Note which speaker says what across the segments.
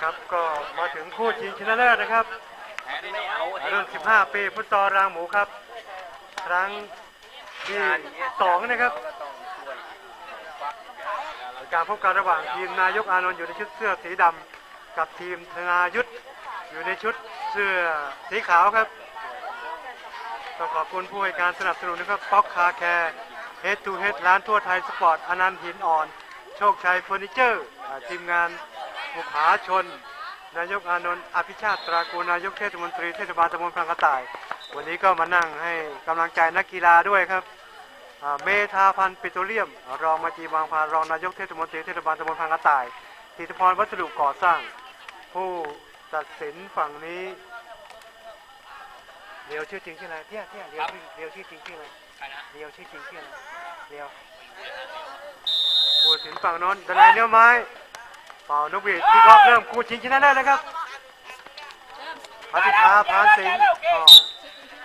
Speaker 1: ครับก็มาถึงคู่ชิงชนะเลิศนะครับ
Speaker 2: แพ้ไม่อา
Speaker 1: รุ่น 15 ปีฟุตซอลรางหมูครับ ครั้งที่สองนะครับ การพบกันระหว่างทีมนายกอานนท์อยู่ในชุดเสื้อสีดำกับทีมธนายุทธอยู่ในชุดเสื้อสีขาวครับต้องขอบคุณผู้ให้การสนับสนุนนะครับป๊อกคาแคร์เฮดทูเฮดร้านทั่วไทยสปอร์ตอนันต์หินอ่อน โชคชัยเฟอร์นิเจอร์ทีมงาน บุผาชน นายกอานนท์อภิชาติตรากูลนายกเทศมนตรีเทศบาลตำบลพลังกระต่าย วันนี้ก็มานั่งให้กำลังใจนักกีฬาด้วยครับอ่าเมธาพันธ์ปิโตรเลียม รองมาจีบางพานรองนายกเทศมนตรีเทศบาลตำบลพังกระต่ายธิตพรวัสดุก่อสร้าง ผู้ตัดสินฝั่งนี้เรียวชื่อจริงชื่ออะไรเที่ยเที่ยเรียวชื่อเรียวชื่อจริงชื่ออะไร
Speaker 2: ใครนะ
Speaker 1: เรียวชื่อจริงชื่ออะไรเรียวผู้ตัดสินฝั่งโน้นดนายเนื้อไม้ เป่านกหวีดที่รอบเริ่มคู่ชิงชนะเลิศนะครับพัทิธาพานสิงห์อ๋อ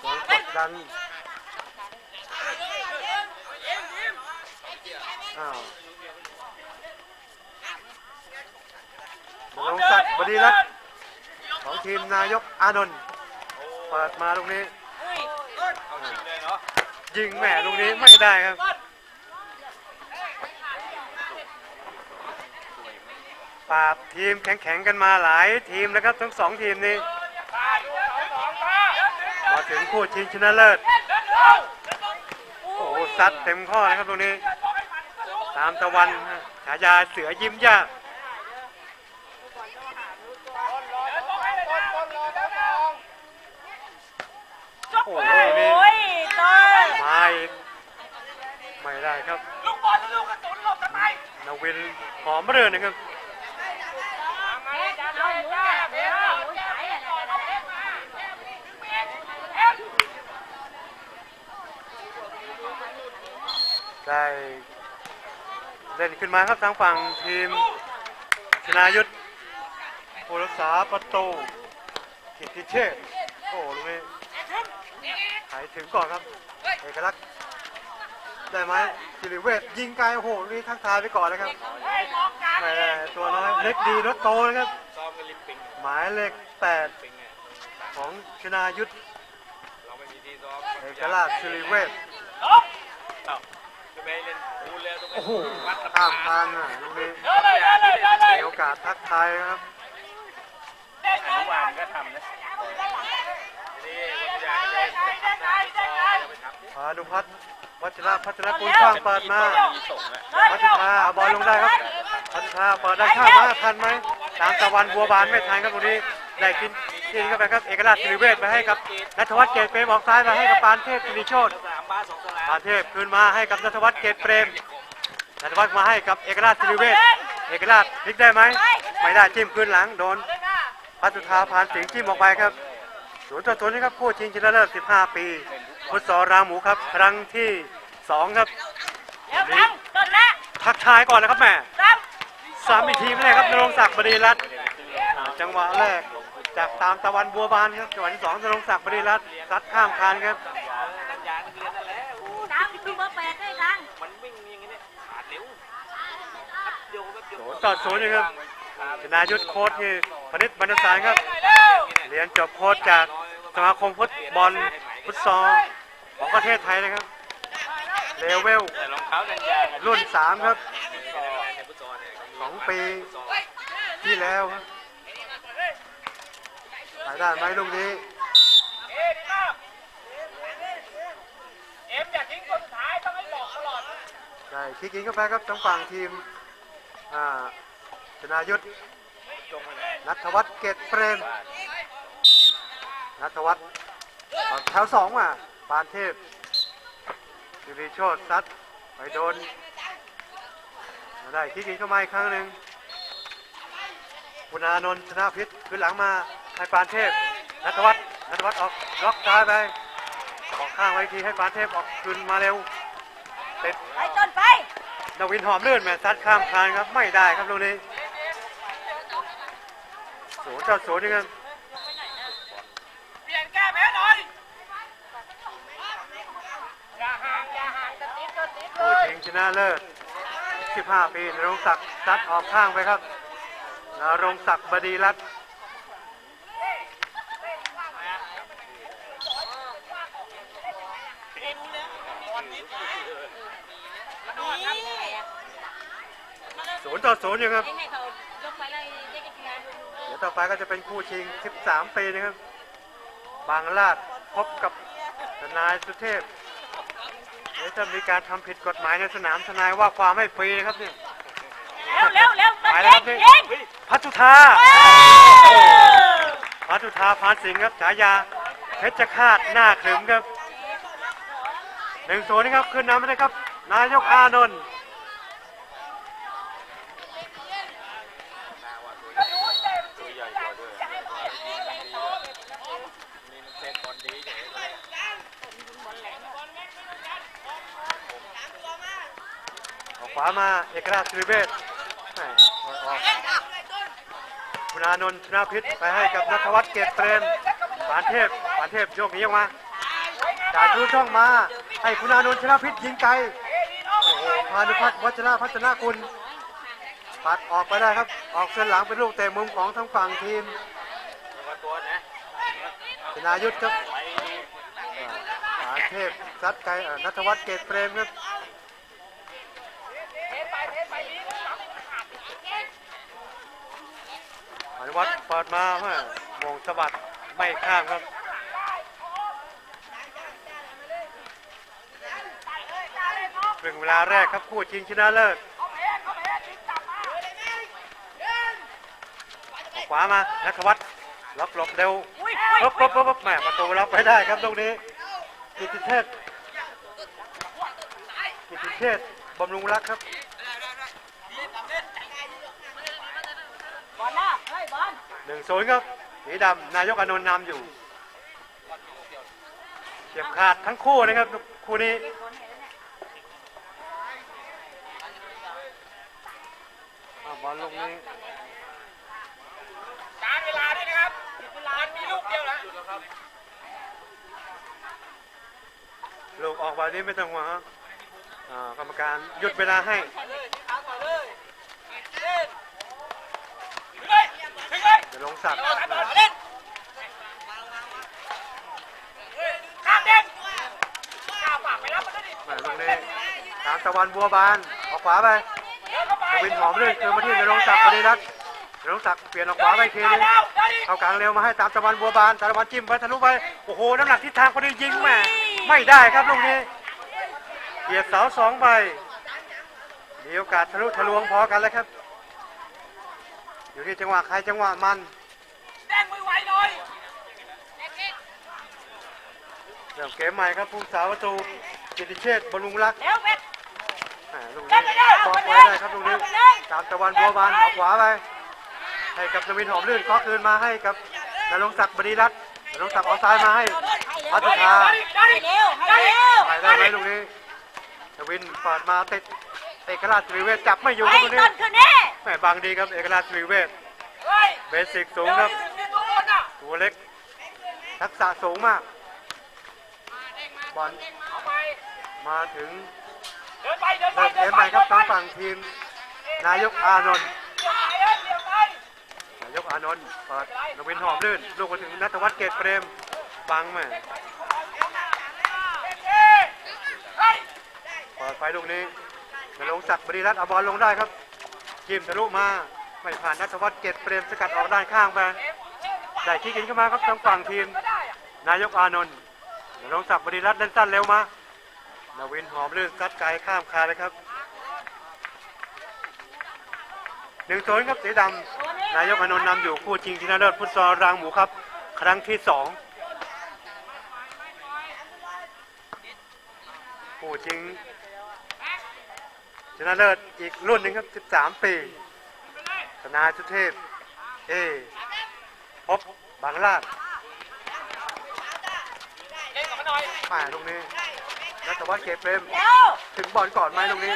Speaker 1: โดนกดดันอ้าวนรงศักดิ์บดีรัตน์ของทีมนายกอานนท์เปิดมาลูกนี้
Speaker 2: ยิ
Speaker 1: งแหม่ลูกนี้ไม่ได้ครับ ปราบทีมแข็งๆกันมาหลายทีมนะครับ ทั้งสองทีมนี้ มาถึงคู่ชิงชนะเลิศ โอ้โหซัดเต็มข้อนะครับตรงนี้ ตามตะวันฮะฉายาเสือยิ้มยากโอ้โหนี่
Speaker 3: โอ้ยต้น
Speaker 1: มาอีกไม่ได้ครับ
Speaker 2: ลูกบอลลูกกระสุนหลบทำไม
Speaker 1: นาวินหอมเรื่อนะครับ
Speaker 3: ไรกัน
Speaker 1: ได้เล่นขึ้นมาครับทางฝั่งทีมชนายุทธผู้รักษาประตูกิตติเชษฐ์โอ้โหลูกนี้หายถึงก่อนครับ เอกลักษณ์ได้ไหมสิริเวชยิงไกลโอ้โหลูกนี้ทักทายไปก่อนนะครับไม่ได้ตัวน้อยเล็กดีรถโตนะครับ หมายเลขแปดของชนายุทธ
Speaker 2: เอ
Speaker 1: กราชสิริเวชโอ้โหข้ามทางอะลูกนี้มีโอกาสทักทายครับ
Speaker 2: อนุบาลก็ทำนะนี่วัดยาดุ
Speaker 1: พัฒวัชระพัฒนกุลช่างเปิดมา
Speaker 2: มีส่งอะ
Speaker 1: พัฒนาบอลลงได้ครับพัฒนาเปิดได้ข้างมาทันไหม ตามตะวันบัวบานไม่ทันครับตรงนี้ได้กินกินเข้าไปครับเอกราชสิริเวชไปให้กับนัทวัฒน์เกตเปรมออกซ้ายมาให้กับปานเทพกิริโชต
Speaker 2: สามบ้านสองสลา
Speaker 1: ปานเทพคืนมาให้กับนัทวัฒน์เกตเปรมนัทวัฒน์มาให้กับเอกราชสิริเวชเอกราชพลิกได้ไหมไม่ได้จิ้มคืนหลังโดนพัฒนาพานสิงห์จิ้มออกไปครับศูนย์ต่อศูนย์นะครับคู่ชิงชนะเลิศ15 ปีฟุตซอลรางหมูครับครั้งที่สองครับ
Speaker 3: เดี๋ยวตั้งต้นละ
Speaker 1: ทักทายก่อนนะครับแม่
Speaker 3: ตั้ง
Speaker 1: สามอีกทีมเลยครับนรงศักดิ์บดีรัตน์อ่าจังหวะแรกจากตามตะวันบัวบานครับจังหวะที่สองนรงศักดิ์บดีรัตน์ซัดข้ามคานครับ
Speaker 2: นักยางนักเรียนนั่นแหละ
Speaker 3: ตั้งคือเบอร์แปดได้ตั้ง
Speaker 2: มันวิ่งอย่างนี้เนี่ยขาดเร็วเดียวก็เดียว
Speaker 1: ศูนย์ต่อศูนย์นะครับชนายุทธโค้ชที่พนิษฐ์บรรณสารครับเรียนจบโค้ชจากสมาคมฟุตบอลฟุตซอลของประเทศไทยนะครับเลเวล
Speaker 2: แต่รองเท้านันยาง
Speaker 1: รุ่นสามครับ สองปีที่แล้วครับไปได้ไหมลูกนี้
Speaker 2: เอ็มดีมากเอ็มอย่าทิ้งคนสุดท้ายต้องให้บอกตลอด
Speaker 1: ได้คิกอินเข้าไปครับทางฝั่งทีมอ่าชนายุทธ
Speaker 2: จงไปไหน
Speaker 1: นัทวัฒน์เกตเปรมนัทวัฒน์เอาแถวสองมาปานเทพสิริโชตซัดไปโดน มาได้คิกอินเข้ามาอีกครั้งหนึ่งคุณอานนท์ชนะพิษขึ้นหลังมาให้ปานเทพนัทวัฒน์นัทวัฒน์ออกล็อกซ้ายไปออกข้างไว้ทีให้ปานเทพออกคืนมาเร็วเติด
Speaker 3: ไปต้นไป
Speaker 1: ดาวินหอมเลื่อนแม่ซัดข้ามคานครับไม่ได้ครับลูกนี้ศูนย์ต่อศูนย์นะครับ
Speaker 2: เปลี่ยนแก้แพ้หน่อยอย่าห่างอย่าห่างติดติดเล
Speaker 1: ผู้
Speaker 2: ย
Speaker 1: ชิงชนะเลิศ 15 ปีนรงศักดิ์ซัดออกข้างไปครับนรงศักดิ์บดีรัตน์ศูนย์ต่อศูนย์อยู่ครับ
Speaker 3: เขายเดี๋
Speaker 1: ยวต่อไปก็จะเป็นคู่ชิง 13 ปีนะครับ บางลาดพบกับนายสุเทพ ดี๋ยวจะมีการทำผิดกฎหมายในสนามทนายว่าความไม่ฟรีนะครับเนี่ย
Speaker 3: เร็วเร็วเร็ว
Speaker 1: ไปแล้วครับนี่
Speaker 3: ยิง
Speaker 1: พัทุธาพัทุธาพานสิงห์ครับฉายาเพชรฆาตหน้าขรึมครับหนึ่งศูนย์นะครับขึ้นนำไปเลยครับ นายกอานนท์
Speaker 2: ตัวใหญ่กว่าด้วยนี่เซตบอลดีเฉยเลย
Speaker 1: ออก ขวามาเอกราชสุริเวศคุณอานนท์ชนะพิษไปให้กับนัทวัฒน์เกตเปรมปานเทพปานเทพโยกนีออกมาจ่ายทะลุช่องมาให้คุณอานนท์ชนะพิษยิงไกลพานุพัฒน์วัชระพัฒนาคุณปัดออกไปได้ครับ ออกเส้นหลังเป็นลูกเตะมุมของทั้งฝั่งทีม
Speaker 2: แล้วก็ตัวนะ
Speaker 1: ชนายุทธครับ
Speaker 2: ปา
Speaker 1: นเทพซัดไกลนัทวัฒน์เกตเปรมครับ นุวัฒน์เปิดมาฮะโมงสะบัดไม่ข้ามครับครึ่งเวลาแรกครับคู่ชิงชนะเลิศขวามานัทวัฒน์ล็อกหลบเร็วปุ๊บปุ๊บปุ๊บแหมประตูล็อกไปได้ครับตรงนี้กิติเทศกิติเทศบำรุงรักครั
Speaker 3: บอลนะเฮ้ยบอล
Speaker 1: หนึ่งศูนย์ครับสีดำนายกอานนท์นำอยู่เฉียบขาดทั้งคู่นะครับคู่นี้อ่าบอลลูกนี้
Speaker 2: การเวลาด้วยนะครับมันมีลูกเดียวนะ
Speaker 1: ลูกออกแบบนี้ไม่ต้องห่วงครับอ่ากรรมการหยุดเวลาให้ จะ ลงสักดิ์
Speaker 2: ข้ามเด้งก้าวปากไปรับมันด้วยดิ
Speaker 1: แหม่ลูกนี้ตามตะวันบัวบานออกขวาไป
Speaker 2: เดินเข้าไป
Speaker 1: กวินหอมเรื่อยคืนมาที่นรงศักดิ์บดีรัตน์นรงศักดิ์เปลี่ยนออกขวาไปอีกทีนึง
Speaker 2: แล้วได้ดิ
Speaker 1: เข้ากลางเร็วมาให้ตามตะวันบัวบานตะวันจิ้มไปทะลุไปโอ้โหน้ำหนักทิศทางพอดียิงแหม่ไม่ได้ครับลูกนี้เหยียบเสาสองใบมีโอกาสทะลุทะลวงพอกันแล้วครับ อยู่ที่จังหวะใครจังหวะมัน
Speaker 2: แด้งมือไวหน่อย
Speaker 1: เริ่มเกมใหม่ครับผู้สาวประตูกิติเชษฐ์บำรุงรัก
Speaker 3: เร็วเป็ด
Speaker 1: แหม่ลูกนี้บอกไว้ได้ครับลูกนี้ตามตะวันบัวบานออกขวาไปให้กับนวินหอมลื่นเคาะคืนมาให้กับนรงศักดิ์บดีรัตน์นรงศักดิ์เอาซ้ายมาให้พัฒนา
Speaker 3: ให้เร็วให้เร็ว
Speaker 1: ไปได้ไหมลูกนี้นวินเปิดมาติดเอกราชสุริเวศจับไม่อยู่ค
Speaker 3: ไอ้
Speaker 1: รับลูกนี้
Speaker 3: ต้นคืนนี้
Speaker 1: แหม่ บางดีครับเอกราชสุริเวศ
Speaker 2: เฮ้ย
Speaker 1: เบสิกสูง
Speaker 2: เดี๋ยว
Speaker 1: ครับ
Speaker 2: นี่ตัวบนอะ
Speaker 1: ตัวเล็ก ทักษะสูงมากบอล
Speaker 2: เอาไป
Speaker 1: มาถึง
Speaker 2: เดินไปเดินไป
Speaker 1: เริ่มเก
Speaker 2: เดิน
Speaker 1: ม
Speaker 2: ไป
Speaker 1: ใหม่ครับ
Speaker 2: เดิ
Speaker 1: ทาง
Speaker 2: นไป
Speaker 1: ฝั่งทีม นายกอานนท์
Speaker 2: เดี๋ยวไปเอ้ยเดี๋ยวไป
Speaker 1: นายกอานนท์เปิดนวินหอมลื่นลูกมาถึงนัทวัฒน์เกตเปรมบังแหม่
Speaker 2: เอ้ยเฮ้ย
Speaker 1: เปิดไฟลูกนี้นรงศักดิ์บดีรัตน์เอาบอลลงได้ครับ จิ้มทะลุมาไม่ผ่านนัทวัฒน์เกตเปรมสกัดออกด้านข้างไปได้คิกอินเข้ามาครับทางฝั่งทีม นายกอานนท์นรงศักดิ์บดีรัตน์เล่นสั้นเร็วมานาวินหอมลื่นซัดไกลข้ามคาเลยครับหนึ่งศูนครับสีดำนายกอานนท์นำอยู่คู่ชิงชนะเลิศฟุตซอลรางหมูครับ ครั้งที่สองคู่ชิง ชนะเลิศอีกรุ่นหนึ่งครับ 13 ปี ธนาชุเทพ เอ พบบางลาด
Speaker 2: เล่นกับมันหน่อย
Speaker 1: มาตรงนี้นัทวัฒน์เกตเปรม
Speaker 3: เร็ว
Speaker 1: ถึงบอลก่อนไหมตรงนี้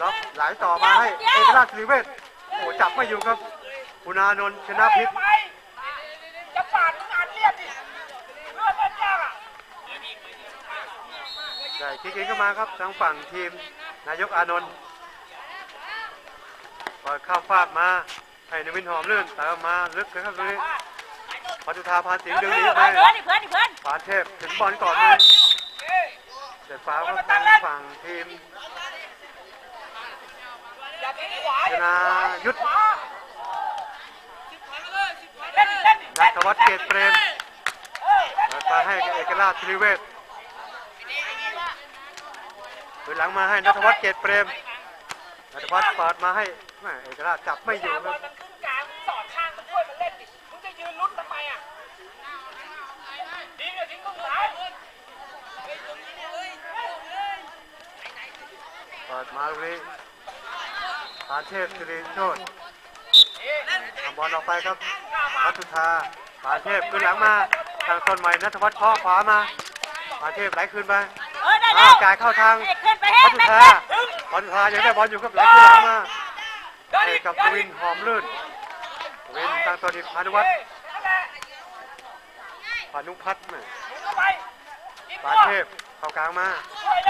Speaker 1: ล็อกไหลต่อมาให้เอกราชสิริเวชโอ้จับไม่อยู่ครับคุณอานนท์ชนะพิษ
Speaker 2: ไปจะปาดมึงอ่านเรียบดิเลือดเล่นยากอะ
Speaker 1: ได้คิกอินเข้ามาครับทางฝั่งทีมนายกอานนท์ เปิดเข้าฟากมา ให้นวินหอมลื่นเติมมาลึกนะครับตรงนี้พัทุธาพาสิงห์ดึงหนีไป
Speaker 3: เพื่อนดิเพื่อนดิเพื่อน
Speaker 1: ปานเทพถึงบอลก่อนเลยเด็ดฟ้าก็ทางฝั่งทีมชนายุทธ
Speaker 3: เล่นเล่น
Speaker 1: นัทวัฒน์เกตเปรมเปิดมาให้กับเอกราชทริเวศคืนหลังมาให้นัทวัฒน์เกตเปรมนัทวัฒน์เปิดมาให้ แม่เอกราชจับไม่อยู่ครับ
Speaker 2: มันขึ้นกลางสอดข้างมันด้วยมันเล่นดิมึงจะยืนลุ้นทำไมอะดีเนี่ยทิ้งตรงซ้าย
Speaker 1: เปิดมาตรงนี้ปานเทพสิริโชตทำบอลออกไปครับวัตุธาปานเทพคืนหลังมาทางต้นใหม่นัทวัฒน์ข้อขวามาปานเทพไหลคืนไป
Speaker 3: เออได้แล้
Speaker 1: อ้าววจ่ายเข้าทาง
Speaker 3: ขึ้นไปให้
Speaker 1: วัตุ
Speaker 3: แม็ก
Speaker 1: ธา
Speaker 3: แม็ก
Speaker 1: วัตุธายังได้บอลอยู่ครับไหลคืนหลังมา ให้กับกวินหอมลื่นกวินทางตัวนี้พานุวัฒน์พานุพัฒน์แม่
Speaker 2: เข้าไปยิง
Speaker 1: ปานเทพเข้ากลางมา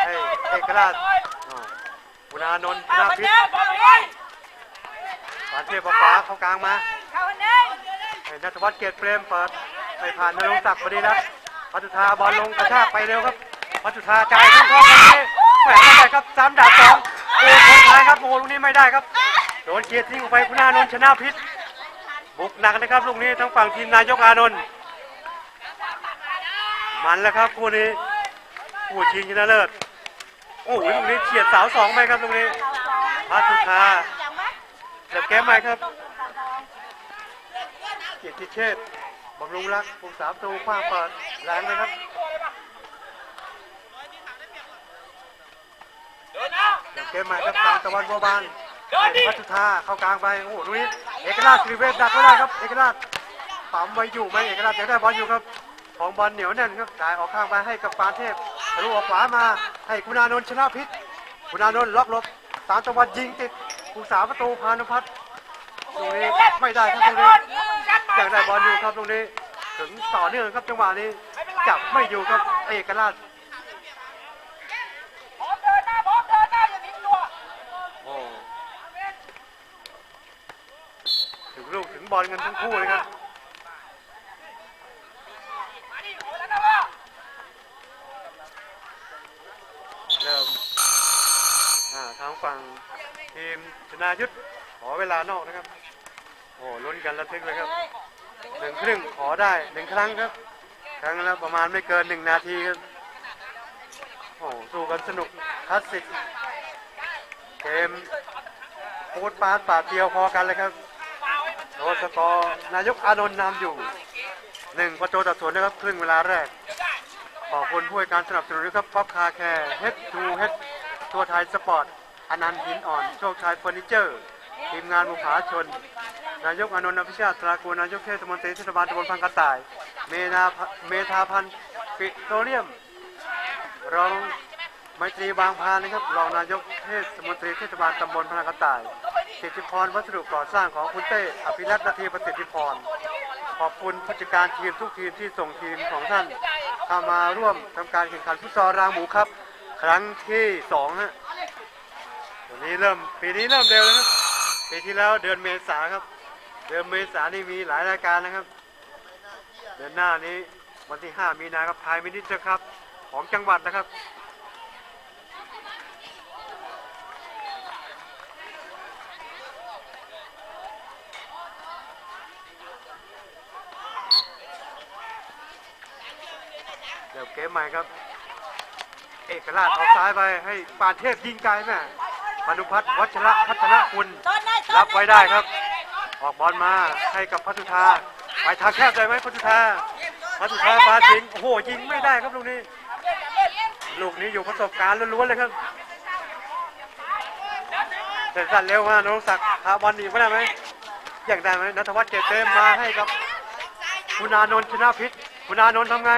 Speaker 1: ให้เอกราชอ้าวบุญอานนท์ช
Speaker 3: เข้า
Speaker 1: นะ
Speaker 3: คน
Speaker 1: พิษ
Speaker 3: เดิมบอลเลย
Speaker 1: ปานเทพเอาขวาเข้ากลางมา
Speaker 3: เข้าคนเดิม
Speaker 1: ให้นัทวัฒน์เกียรติเปรมเปิดไปผ่านนรงศักดิ์พอดีนะพัทุธาบอลลงกระชากไปเร็วครับพัทุธาจ่ายขึ้นข้อมาเลยแหวนไม่ได้ครับสามดาบสองโอ้คนท้ายครับโอ้ลูกนี้ไม่ได้ครับ โดนเกียรติทิ้งออกไปคุณอานนท์ชนะพิษบุกหนักนะครับลูกนี้ทั้งฝั่งทีมนายกอานนท์มันแล้วครับคู่นี้คู่ชิงชนะเลิศโอ้โหลูกนี้เฉียดเสาสองไปครับตรงนี้พัทุธาเสียบเกมใหม่ครับเกียรติเชษบำรุงรักปุ่มสามตูคว้างเปิดแรงเลยครับ
Speaker 2: เดินนะ
Speaker 1: เสียบเกมใหม่ครับตามตะวันบัวบาน ให้พัฒธาเข้ากลางไปโอ้โหดูนี่เอกราชสิริเวชดักไม่ได้ครับเอกราชปั๊มไว้อยู่ไหมเอกราชยังได้บอลอยู่ครับของบอลเหนียวแน่นครับจ่ายออกข้างไปให้กับปานเทพทะลุออกขวามาให้คุณานนท์ชนะพิษคุณานนท์ล็อกลบตามตะวันยิงติดผู้สาประตูพานุพัฒน์ตรงนี้ไม่ได้ครับตรงนี้ยังได้บอลอยู่ครับตรงนี้ ถึงต่อเนื่องครับจังหวะนี้จับไม่อยู่ครับเอกราช
Speaker 2: พร้อมเดินหน้าพร้อมเดินหน้าอย่าทิ้งตัว
Speaker 1: โอ้ถึงลูกถึง บอลกันทั้งคู่เลยครับเริ่มทางฝั่งทีมชนายุทธขอเวลานอกนะครับ โอ้ลุ้นกันระทึกเลยครับหนึ่งครึ่งขอได้หนึ่งครั้งครับ ครั้งละประมาณไม่เกินหนึ่งนาทีครับโอ้สู้กันสนุกคลาสสิกเกมพูดปาดปาดเดียวพอกันเลยครับ โดยสกอร์นายกอานนท์นำอยู่หนึ่งประตูต่อศูนย์นะครับครึ่งเวลาแรก ขอบคุณผู้ให้การสนับสนุนนะครับป๊อปคาแคร์เฮดทูเฮดตัวไทยสปอร์ตอนันต์หินอ่อน โชคชัยเฟอร์นิเจอร์ ทีมงานบุภาชน นายกอานนท์อภิชาติตรากูลนายกเทศมนตรีเทศบาลตำบลพังกระต่าย เมนาเมธาพันธ์ปิโตรเลียม รองไมตรีบางพานนะครับรองนายกเทศมนตรีเทศบาลตำบลพังกระต่าย สิทธิพรวัสดุก่อสร้างของคุณเต้อภิรัตน์นาทีประสิทธิพร ขอบคุณผู้จัดการทีมทุกทีมที่ส่งทีมของท่านเข้ามาร่วมทำการแข่งขันฟุตซอลรางหมูครับ ครั้งที่สองฮะวันนี้เริ่มปีนี้เริ่มเร็วแล้วครับปีที่แล้วเดือนเมษาครับ เดือนเมษานี่มีหลายรายการนะครับ เดือนหน้านี้วันที่ 5 มีนาครับพายมินิเจอร์ครับ ของจังหวัดนะครับ เกมใหม่ครับ เอกราชออกซ้ายไปให้ปานเทพยิงไกลแม่พานุพัฒน์วัชระพัฒนคุณรับไว้ได้ครับ ออกบอลมาให้กับพัทุธาไปทางแคบได้ไหมพัทุธาพัทุธาปาสิงโอ้โหยิงไม่ได้ครับลูกนี้ ลูกนี้อยู่ประสบการณ์ล้วนๆเลยครับเสร็จสั้นเร็วมากน้องศักดิ์พาบอลหนีไม่ได้ไหมอย่างได้ไหมนัทวัฒน์เกตเต็มมาให้กับคุณอานนท์ชนะพิษคุณอานนท์ทำไง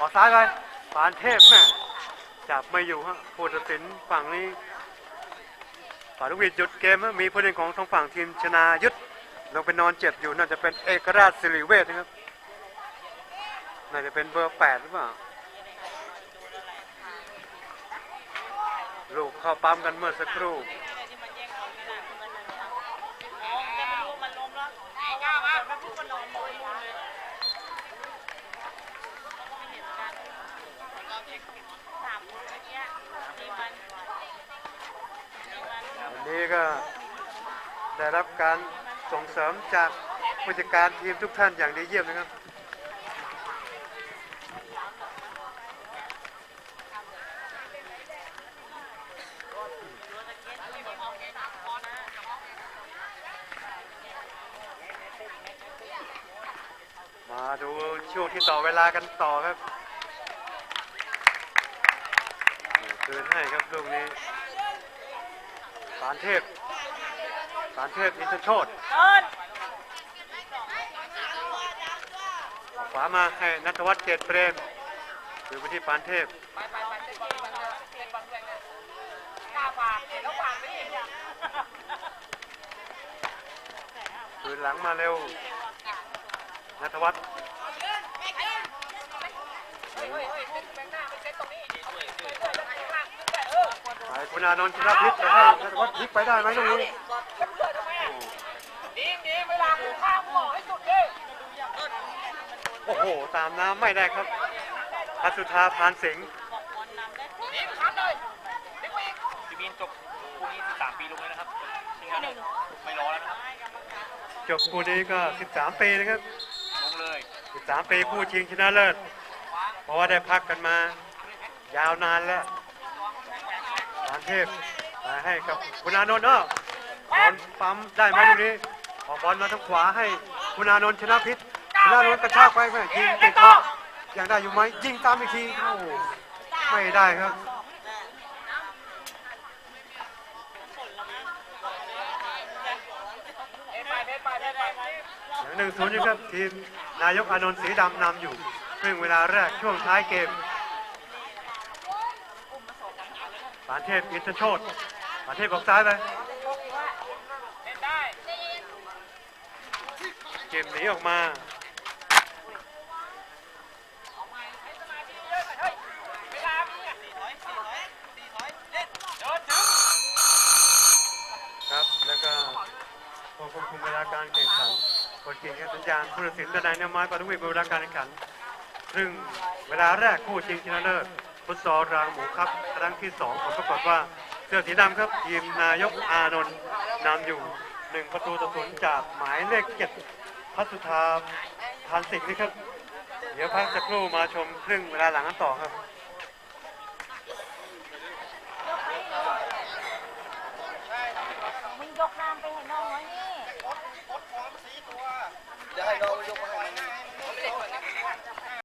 Speaker 1: ออซ้ายไปปานเทพแม่จับไม่อยู่ฮะผู้ตัดสินฝั่งนี้ฝ่ายลูกวิดหยุดเกมมีผู้เล่นของทางฝั่งทีมชนายุทธลงไปนอนเจ็บอยู่น่าจะเป็นเอกราชสิริเวชนะครับน่าจะเป็นเบอร์แปดหรือเปล่าลูกเข้าปั๊มกันเมื่อสักครู่
Speaker 3: จะไม่รู้มันล นอนดูอยู่เลยไม่เห็นกันสามคนเมื่อกี้สี่วันสี่วัน
Speaker 1: วันนี้ ก็ได้รับการส่งเสริมจากผู้จัดการทีมทุกท่านอย่างดีเยี่ยมนะครับมาดูช่วงที่ต่อเวลากันต่อครับคืนให้ครับลูกนี้ สารเทพ สารเทพอินทรโชต
Speaker 3: เดิน
Speaker 1: ขวามาให้นัทวัฒน์เกตเปรมดูไปที่ปานเทพ
Speaker 3: กล้าฝากเห็นแล้วฝากไม่เห็นอะ
Speaker 1: คืนหลังมาเร็ว นัทวัฒน์ ไปคุณอานนท์ชนะพิษจะให้นัทวัฒน์พลิกไปได้ไหมตรงนี้
Speaker 2: ดีดีเวลากูข้ามหมอให้สุดเลย
Speaker 1: โอ้โห ตามน้ำไม่ได้ครับพัสุธาพานสิงห์
Speaker 2: ดีคัดเลยดึงไปอีกพี่มีนจบคู่นี้13 ปีลงเลยนะครับชิงอันไม่รอแล้วนะครับ
Speaker 1: จบคู่นี้ก็ 13 ปีนะครับ
Speaker 2: ลงเลย
Speaker 1: 13 ปีคู่ชิงชนะเลิศ เพราะว่าได้พักกันมายาวนานแล้วปานเทพมาให้กับคุณอานนท์เนาะบอลปั๊มได้ไหมตรงนี้ออกบอลมาทางขวาให้คุณอานนท์ชนะพิษคุณอานนท์กระชากไปแม่ยิงติดท็อปยังได้อยู่ไหมยิงตามอีกทีโอ้โหไม่ได้ครับอย่างหนึ่งศูนย์นะครับทีมนายกอานนท์สีดำนำอยู่ครึ่งเวลาแรกช่วงท้ายเกม ปานเทพอินทรโชตปานเทพออกซ้ายไป
Speaker 2: เล่นได้
Speaker 1: เกมหนีออกมา
Speaker 2: เวลามีอะสี่ถอยสี่ถอยสี่ถอยเล่นเดินถึง
Speaker 1: ครับแล้วก็ผู้ควบคุมเวลาการแข่งขันกดกิ่งสัญญาณผู้ตัดสินดนายนไม้ปาทุวิเวลาการแข่งขันครึ่งเวลาแรกคู่ชิงชนะเลิศ ฟุตซอลรางหมูครับครั้งที่สองผลปรากฏว่าเสื้อสีดำครับทีมนายกอานนท์นำอยู่หนึ่งประตูต่อศูนย์จากหมายเลขเจ็ดพัสุธาทานสิงห์นะครับ เดี๋ยวพักสักครู่มาชมครึ่งเวลาหลังกันต่อครับ